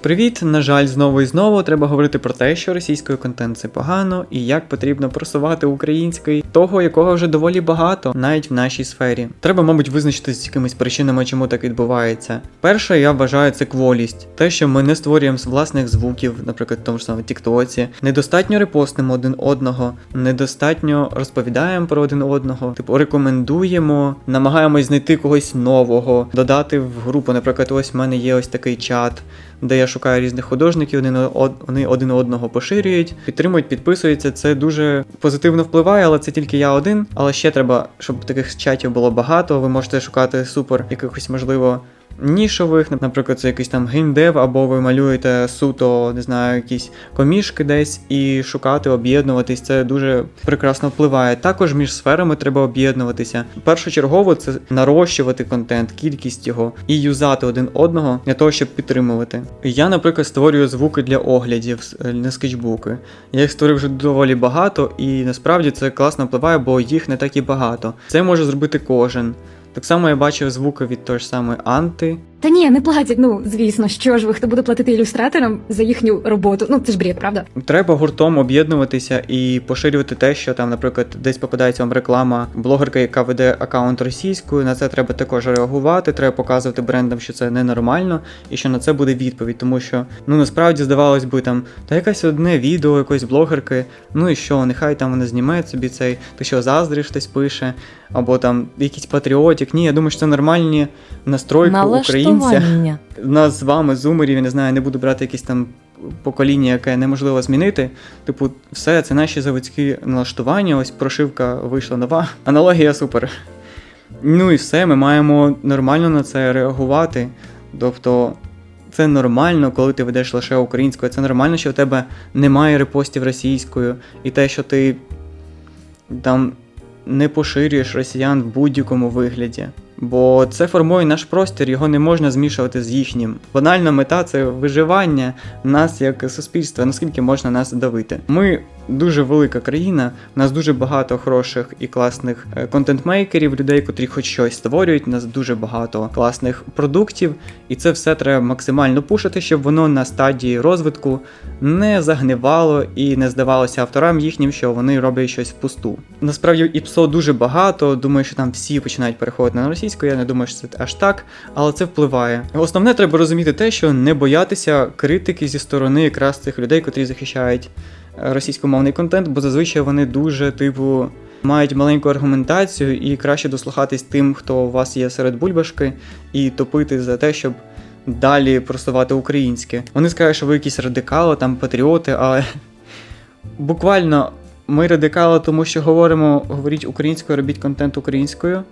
Привіт! На жаль, знову і знову треба говорити про те, що російською контент це погано, і як потрібно просувати український, того, якого вже доволі багато, навіть в нашій сфері. Треба, мабуть, визначитися з якимись причинами, чому так відбувається. Перше, я вважаю, це кволість. Те, що ми не створюємо власних звуків, наприклад, в тому ж самому Тіктоці, недостатньо репостимо один одного, недостатньо розповідаємо про один одного, типу рекомендуємо, намагаємось знайти когось нового, додати в групу. Наприклад, ось в мене є ось такий чат де я шукаю різних художників, вони, один одного поширюють, підтримують, підписуються. Це дуже позитивно впливає, але це тільки я один. Але ще треба, щоб таких чатів було багато. Ви можете шукати супер якихось, можливо. Нішових, наприклад, це якийсь там геймдев, або ви малюєте суто, не знаю, якісь комішки десь і шукати, об'єднуватись. Це дуже прекрасно впливає. Також між сферами треба об'єднуватися. Першочергово це нарощувати контент, кількість його і юзати один одного для того, щоб підтримувати. Я, наприклад, створюю звуки для оглядів е, на скетчбуки. Я їх створив вже доволі багато, і насправді це класно впливає, бо їх не так і багато. Це може зробити кожен. Так само я бачив звуки від того ж самої Анти. Та ні, не платять. Ну звісно, що ж ви хто буде платити ілюстраторам за їхню роботу? Ну це ж бред, правда? Треба гуртом об'єднуватися і поширювати те, що там, наприклад, десь попадається вам реклама блогерка, яка веде аккаунт російською. На це треба також реагувати. Треба показувати брендам, що це ненормально, і що на це буде відповідь. Тому що ну насправді здавалось би там, та якесь одне відео якоїсь блогерки. Ну і що, нехай там вона зніме собі цей, ти що заздриш, хтось пише, або там якийсь патріотик. Ні, я думаю, що це нормальні настройки українця. Нас з вами, зумерів, я не знаю, не буду брати якісь там покоління, яке неможливо змінити. Типу, все, це наші заводські налаштування. Ось прошивка вийшла нова. Аналогія супер. Ну і все, ми маємо нормально на це реагувати. Тобто, це нормально, коли ти ведеш лише українською. Це нормально, що в тебе немає репостів російською, і те, що ти там не поширюєш росіян в будь-якому вигляді. Бо це формує наш простір, його не можна змішувати з їхнім. Банальна мета це виживання нас як суспільства, наскільки можна нас давити. Ми дуже велика країна, у нас дуже багато хороших і класних е, контент-мейкерів, людей, котрі хоч щось створюють. У нас дуже багато класних продуктів, і це все треба максимально пушити, щоб воно на стадії розвитку не загнивало і не здавалося авторам їхнім, що вони роблять щось впусту. Насправді ІПСО дуже багато. Думаю, що там всі починають переходити на російську. Я не думаю, що це аж так, але це впливає. Основне треба розуміти те, що не боятися критики зі сторони якраз цих людей, котрі захищають е, російськомовний контент, бо зазвичай вони дуже, типу. Мають маленьку аргументацію і краще дослухатись тим, хто у вас є серед бульбашки, і топити за те, щоб далі просувати українське. Вони скажуть, що ви якісь радикали, там патріоти, але буквально ми радикали, тому що говоримо, говоріть українською, робіть контент українською.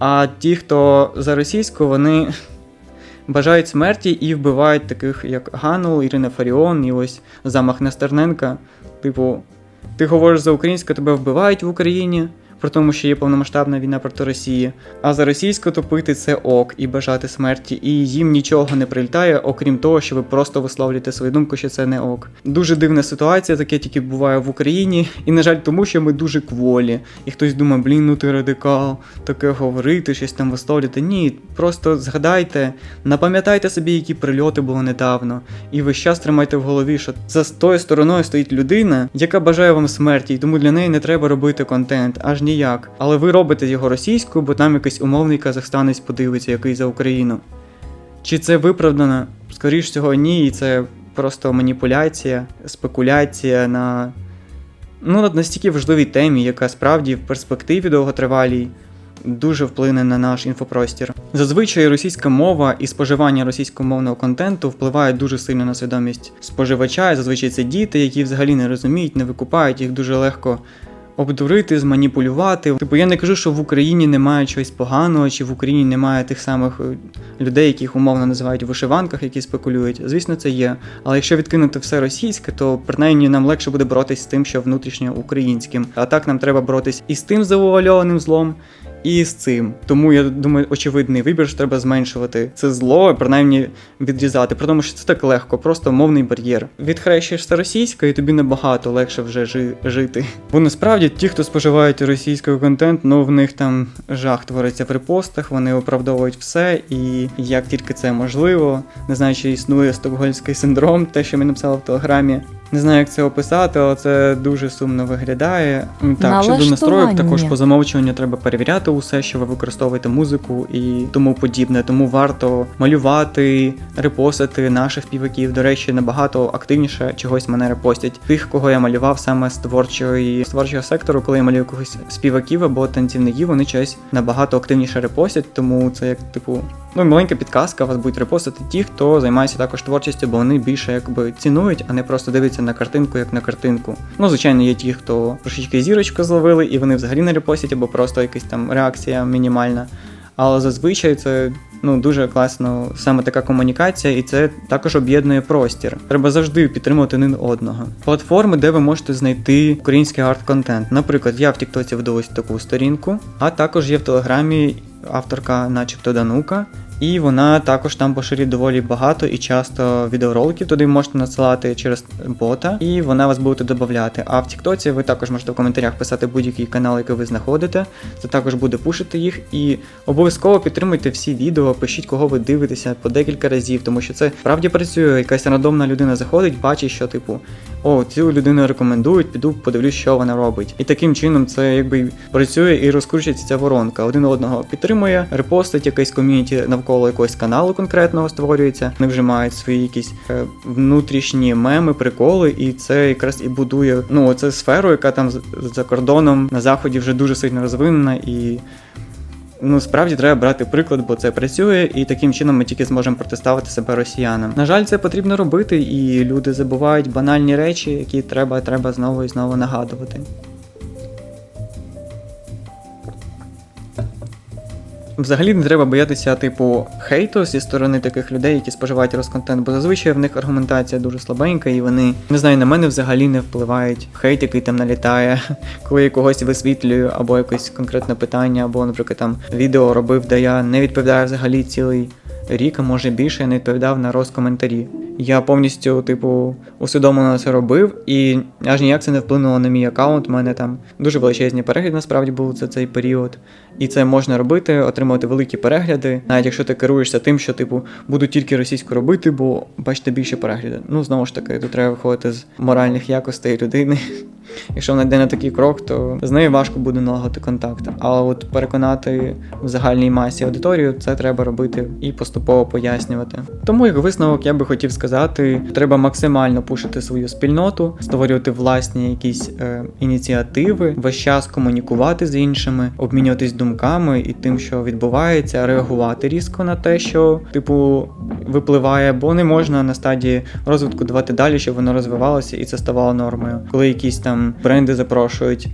А ті, хто за російську, вони бажають смерті і вбивають таких, як Ганул, Ірина Фаріон, і ось замах на Стерненка. Типу, ти говориш за українську, тебе вбивають в Україні, при тому, що є повномасштабна війна проти Росії. А за російську топити це ок і бажати смерті, і їм нічого не прилітає, окрім того, що ви просто висловлюєте свою думку, що це не ок. Дуже дивна ситуація, таке тільки буває в Україні, і на жаль, тому що ми дуже кволі. І хтось думає, блін, ну ти радикал, таке говорити, щось там висловлювати. Ні, просто згадайте, напам'ятайте собі, які прильоти були недавно, і весь час тримайте в голові, що за тою стороною стоїть людина, яка бажає вам смерті, і тому для неї не треба робити контент, аж ніяк. Але ви робите його російською, бо там якийсь умовний казахстанець подивиться, який за Україну. Чи це виправдано? Скоріш всього, ні, і це просто маніпуляція, спекуляція на ну, на настільки важливій темі, яка справді в перспективі довготривалій дуже вплине на наш інфопростір. Зазвичай російська мова і споживання російськомовного контенту впливають дуже сильно на свідомість споживача. Зазвичай це діти, які взагалі не розуміють, не викупають, їх дуже легко обдурити, зманіпулювати. Типу, я не кажу, що в Україні немає чогось поганого, чи в Україні немає тих самих е, людей, яких умовно називають вишиванках, які спекулюють. Звісно, це є. Але якщо відкинути все російське, то принаймні нам легше буде боротись з тим, що внутрішньо українським. А так нам треба боротись і з тим завуальованим злом, і з цим. Тому я думаю, очевидний вибір, що треба зменшувати це зло, принаймні відрізати. При тому, що це так легко, просто мовний бар'єр. Відхрещуєшся російська, і тобі набагато легше вже жи- жити. Бо насправді ті, хто споживають російський контент, ну в них там жах твориться в репостах, вони оправдовують все, і як тільки це можливо, не знаю, чи існує стокгольмський синдром, те, що ми написали в телеграмі. Не знаю, як це описати, але це дуже сумно виглядає. Так, щодо настроїк, також по замовчуванню треба перевіряти усе, що ви використовуєте музику і тому подібне. Тому варто малювати, репостити наших співаків. До речі, набагато активніше чогось мене репостять. Тих, кого я малював саме з творчої з творчого сектору, коли я малюю когось співаків або танцівників, вони щось набагато активніше репостять. Тому це як типу. Ну, маленька підказка, вас будуть репостити ті, хто займається також творчістю, бо вони більше якби цінують, а не просто дивляться на картинку як на картинку. Ну, звичайно, є ті, хто трошечки зірочку зловили, і вони взагалі не репостять, або просто якась там реакція мінімальна. Але зазвичай це ну дуже класно саме така комунікація, і це також об'єднує простір. Треба завжди підтримувати один одного. Платформи, де ви можете знайти український арт-контент. Наприклад, я в Тіктоці веду таку сторінку, а також є в Телеграмі авторка, начебто Данука. І вона також там поширює доволі багато і часто відеороликів туди можете надсилати через бота, і вона вас буде додати. А в Тіктоці ви також можете в коментарях писати будь-який канал, який ви знаходите. Це також буде пушити їх. І обов'язково підтримуйте всі відео, пишіть, кого ви дивитеся по декілька разів, тому що це справді працює. Якась рандомна людина заходить, бачить, що типу. О, цю людину рекомендують, піду подивлюсь, що вона робить. І таким чином це якби працює і розкручується ця воронка. Один одного підтримує, репостить якесь ком'юніті навколо якогось каналу конкретного створюється. Вони вже мають свої якісь е, внутрішні меми, приколи, і це якраз і будує ну оце сферу, яка там за кордоном на заході вже дуже сильно розвинена і. Ну, справді треба брати приклад, бо це працює, і таким чином ми тільки зможемо протиставити себе росіянам. На жаль, це потрібно робити, і люди забувають банальні речі, які треба, треба знову і знову нагадувати. Взагалі не треба боятися, типу, хейту зі сторони таких людей, які споживають розконтент, бо зазвичай в них аргументація дуже слабенька, і вони не знаю, на мене взагалі не впливають. Хейт, який там налітає, коли я когось висвітлюю, або якесь конкретне питання, або, наприклад, там відео робив, де я не відповідаю взагалі цілий рік, а може більше, я не відповідав на розкоментарі. Я повністю, типу, усвідомлено це робив, і аж ніяк це не вплинуло на мій аккаунт. У мене там дуже величезні перегляди насправді були за цей період. І це можна робити, отримувати великі перегляди, навіть якщо ти керуєшся тим, що типу буду тільки російську робити, бо бачите більше перегляди. Ну знову ж таки, тут треба виходити з моральних якостей людини. Якщо вона йде на такий крок, то з нею важко буде налагодити контакт. Але от переконати в загальній масі аудиторію, це треба робити і поступово пояснювати. Тому як висновок я би хотів сказати, треба максимально пушити свою спільноту, створювати власні якісь е, ініціативи, весь час комунікувати з іншими, обмінюватись думками і тим, що відбувається, реагувати різко на те, що типу випливає, бо не можна на стадії розвитку давати далі, щоб воно розвивалося і це ставало нормою. Коли якісь там бренди запрошують.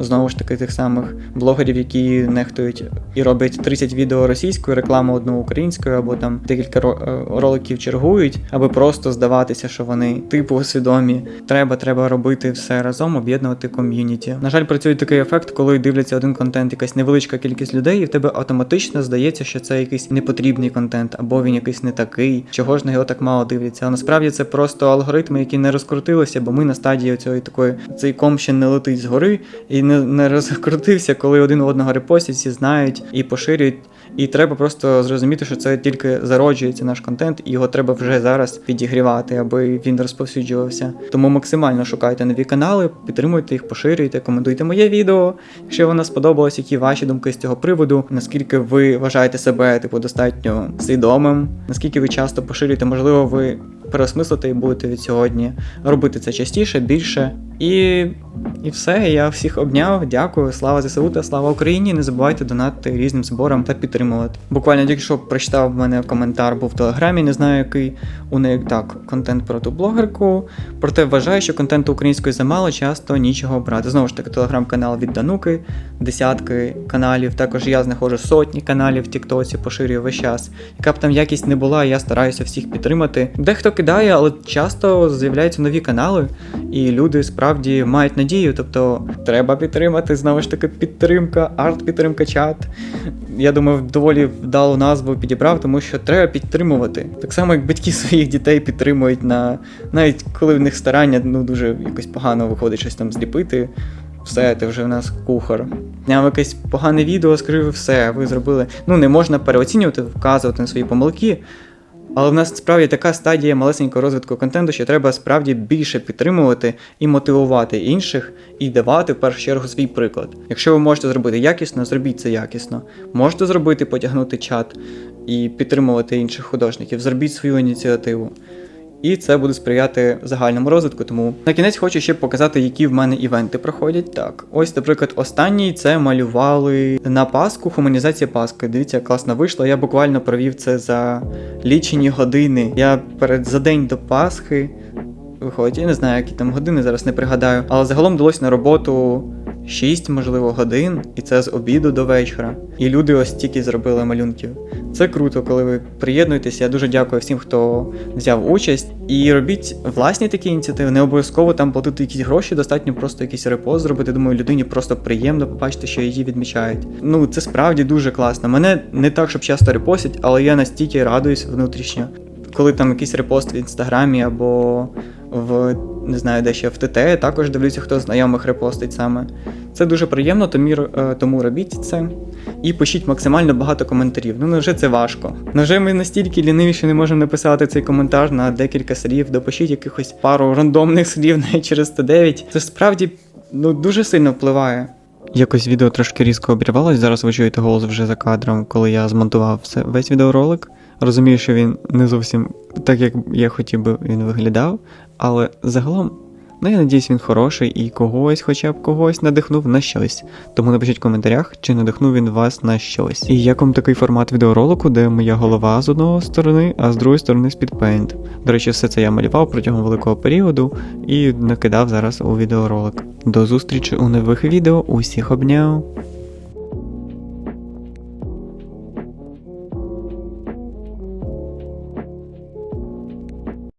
Знову ж таки, тих самих блогерів, які нехтують і роблять 30 відео російською, рекламу одну українською, або там декілька е, роликів чергують, аби просто здаватися, що вони типу свідомі. Треба, треба робити все разом, об'єднувати ком'юніті. На жаль, працює такий ефект, коли дивляться один контент, якась невеличка кількість людей, і в тебе автоматично здається, що це якийсь непотрібний контент, або він якийсь не такий, чого ж на його так мало дивляться. А насправді це просто алгоритми, які не розкрутилися, бо ми на стадії цієї такої цей ком ще не летить згори і не, не розкрутився, коли один одного репостять, всі знають і поширюють. І треба просто зрозуміти, що це тільки зароджується наш контент, і його треба вже зараз підігрівати, аби він розповсюджувався. Тому максимально шукайте нові канали, підтримуйте їх, поширюйте, коментуйте моє відео. Якщо воно сподобалось, які ваші думки з цього приводу, наскільки ви вважаєте себе типу достатньо свідомим, наскільки ви часто поширюєте, можливо, ви переосмислите і будете від сьогодні робити це частіше, більше. І, і все, я всіх обняв. Дякую. Слава ЗСУ та слава Україні. Не забувайте донатити різним зборам та підтримувати. Буквально тільки що прочитав в мене коментар, був в телеграмі, не знаю який. У неї так, контент про ту блогерку. Проте вважаю, що контенту української замало, часто нічого брати. Знову ж таки, телеграм-канал від Дануки, десятки каналів. Також я знаходжу сотні каналів в Тіктоці, поширюю весь час. Яка б там якість не була, я стараюся всіх підтримати. Дехто кидає, але часто з'являються нові канали. і люди справді мають надію. Тобто треба підтримати знову ж таки підтримка, арт-підтримка чат. Я думаю, доволі вдалу назву підібрав, тому що треба підтримувати. Так само, як батьки своїх дітей підтримують на навіть коли в них старання ну дуже якось погано виходить щось там зліпити. Все, ти вже в нас кухар. Зняв якесь погане відео, скажи, все, ви зробили. Ну, не можна переоцінювати, вказувати на свої помилки. Але в нас справді така стадія малесенького розвитку контенту, що треба справді більше підтримувати і мотивувати інших, і давати в першу чергу свій приклад. Якщо ви можете зробити якісно, зробіть це якісно. Можете зробити, потягнути чат і підтримувати інших художників, зробіть свою ініціативу. І це буде сприяти загальному розвитку. Тому на кінець хочу ще показати, які в мене івенти проходять. Так, ось, наприклад, останній це малювали на Пасху, гуманізація Пасхи. Дивіться, класно вийшло. Я буквально провів це за лічені години. Я перед за день до Пасхи. Виходить, я не знаю, які там години, зараз не пригадаю. Але загалом вдалося на роботу 6, можливо, годин, і це з обіду до вечора. І люди ось тільки зробили малюнків. Це круто, коли ви приєднуєтеся. Я дуже дякую всім, хто взяв участь. І робіть власні такі ініціативи. Не обов'язково там платити якісь гроші, достатньо просто якийсь репост зробити. Думаю, людині просто приємно побачити, що її відмічають. Ну це справді дуже класно. Мене не так, щоб часто репостять, але я настільки радуюсь внутрішньо. Коли там якийсь репост в інстаграмі або в не знаю, де ще в ТТ, також дивлюся, хто знайомих репостить саме. Це дуже приємно, тому, тому робіть це. І пишіть максимально багато коментарів. Ну невже це важко? Невже ми настільки ліниві, що не можемо написати цей коментар на декілька слів, допишіть якихось пару рандомних слів навіть через 109. Це справді ну, дуже сильно впливає. Якось відео трошки різко обірвалось. Зараз ви чуєте голос вже за кадром, коли я змонтував все, весь відеоролик. Розумію, що він не зовсім так, як я хотів би він виглядав, але загалом, ну я надіюсь, він хороший і когось, хоча б когось надихнув на щось. Тому напишіть в коментарях, чи надихнув він вас на щось. І як вам такий формат відеоролику, де моя голова з одного сторони, а з другої сторони спідпейнт. До речі, все це я малював протягом великого періоду і накидав зараз у відеоролик. До зустрічі у нових відео. Усіх обняв!